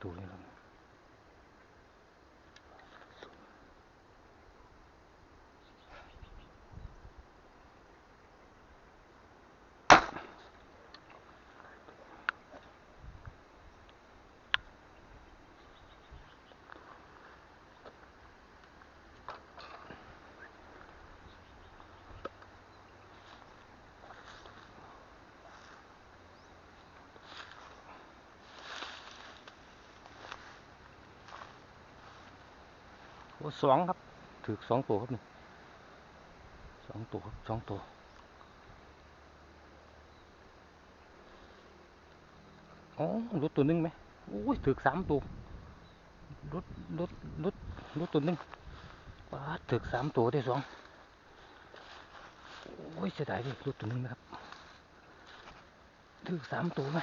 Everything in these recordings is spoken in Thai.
独立了吗？ สองครับ ถือสองตัวครับนี่สองตัวครับสองตัวอ๋อรถตัวหนึงไหมโอ้ยถือสามตัวรถรถรถรถตัวหนึงป้าถือสามตัวได้สองโอ้ยเสียดายดิรถตัวหนึงนะครับถือสามตัวไหม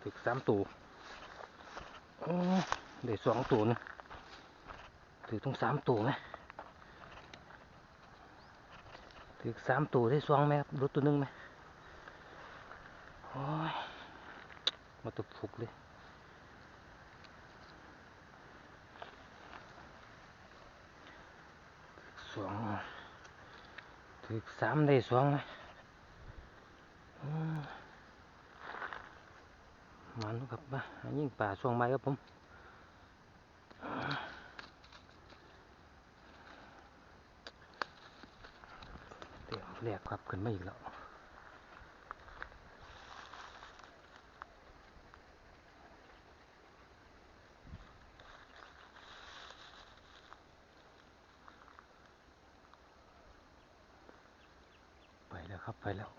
ถือสามตัว โอ้ได้สองตัวนะถือต้องสามตัวไหมถือสามตัวได้สองไหมครับรถตัวหนึงไหมโอ้ยมาตุกฟุกเลยสองถือสามได้สองไหม มันครับบ้ายิ่งป่าช่วงไม้ครับผมเดี๋ยวเรียกครับขึ้นมาอีกแล้วไปแล้วครับไปแล้ว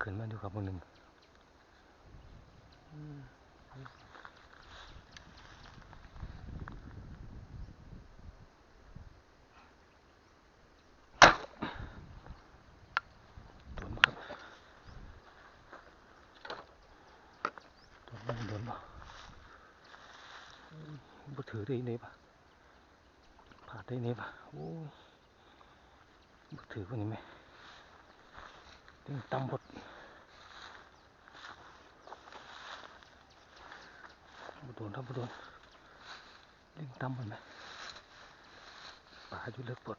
ขึ้นมาดูครับคนหนึ่ง อืมโดนบ่ครับโดนบ่โดนบ่อืมบ่ถือไดนปะผ่าดได้ไหนปะโอ้ยบ่ถือคนนี้ไหมตึงตำบดบ่โดนครับบ่โดนไหมป่าอยู่เลิกปลด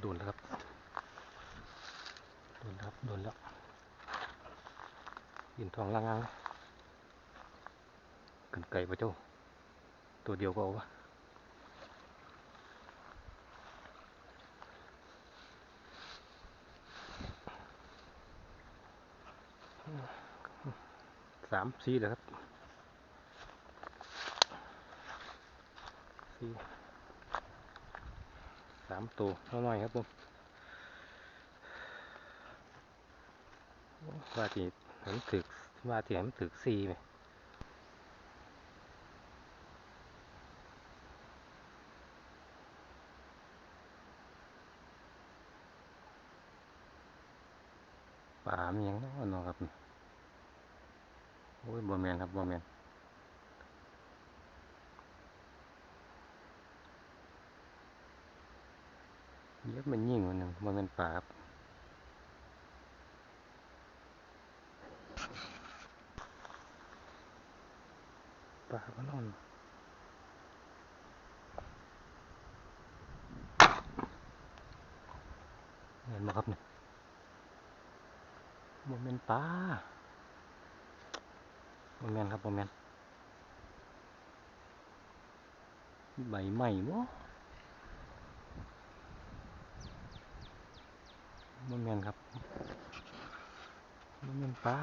โดนแล้วครับโดนแล้วครับโดนแล้วยินทองล่างงกันไก่ปะเจ้า ตัวเดียวก็เอาวะ สามสี่เลยครับสี่สามตัวน้อยๆครับผมว่าที่ผมถึกว่าที่ผมถึกสี่ไหม ป่ามีหยังเนาะเนาะครับโอ้ยบ่แมนครับบ่แมนเย็บมันยิ่งว่าหนึ่งบ่แมนป่าครับป่าก็นอนเห็นไหมครับเนี่ย บมเมนปลาบมเมนครับบมเมนใบใหม่บ่บ่แมนครับบมเมนปลา